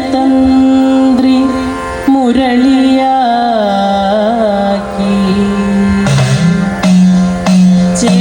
തന്ത്രി മുരളിയാക്കി. ചേ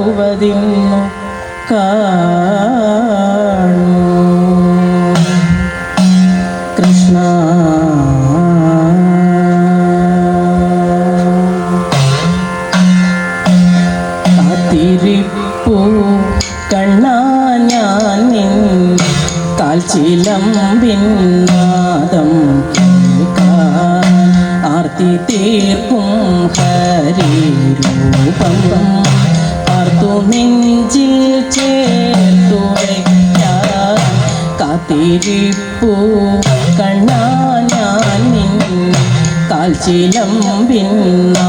പർവതിന്നു കാണു. കൃഷ്ണ. കാത്തിരിപ്പൂ കണ്ണാ ഞാൻ നിൻ ആർത്തി തീർക്കും ഹരി രൂപം ചേർത്തുമെഞ്ചിൽ ചേർത്തുവയ്ക്കാൻ കാത്തിരിപ്പൂ. കണ്ണാ ഞാൻ നിൻ കാൽച്ചിലം പിന്നാ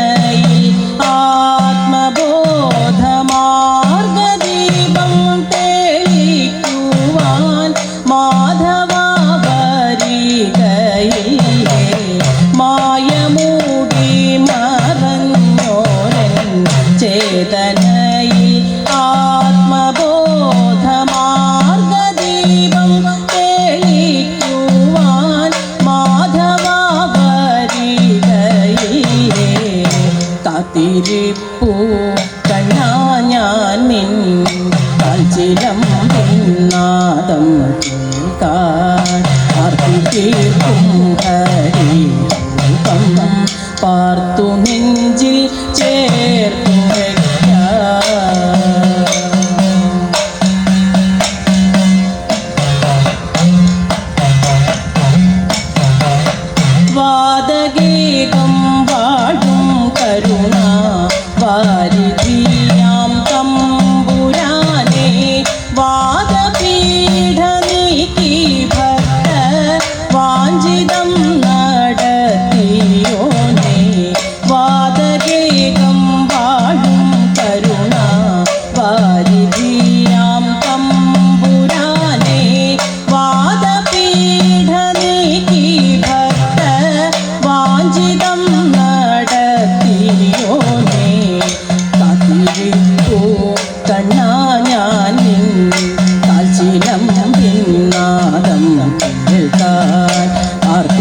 ചിലം നിന്നാദം കേൾക്കാൻ അർപ്പിക്കും ഹരി പാർത്തു നെഞ്ചിൽ ചേ पीढ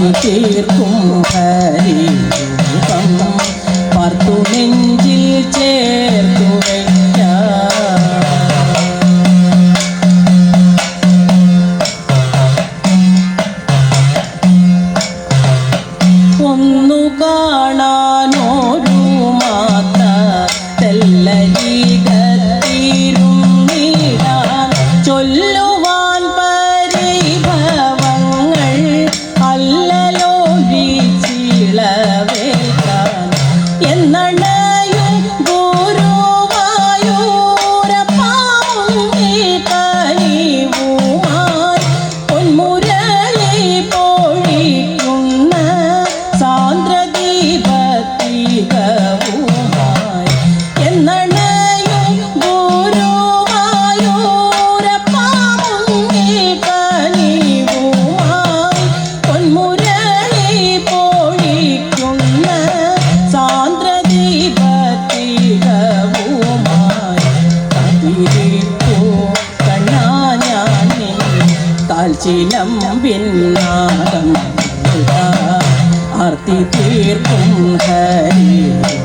പാടി തീർക്കും ഹരി പാർത്തു നെഞ്ചിൽ ചേർത്തുവേ என்னென்ன ിന്നാദം ആർത്തി തീർക്കും ഹരി.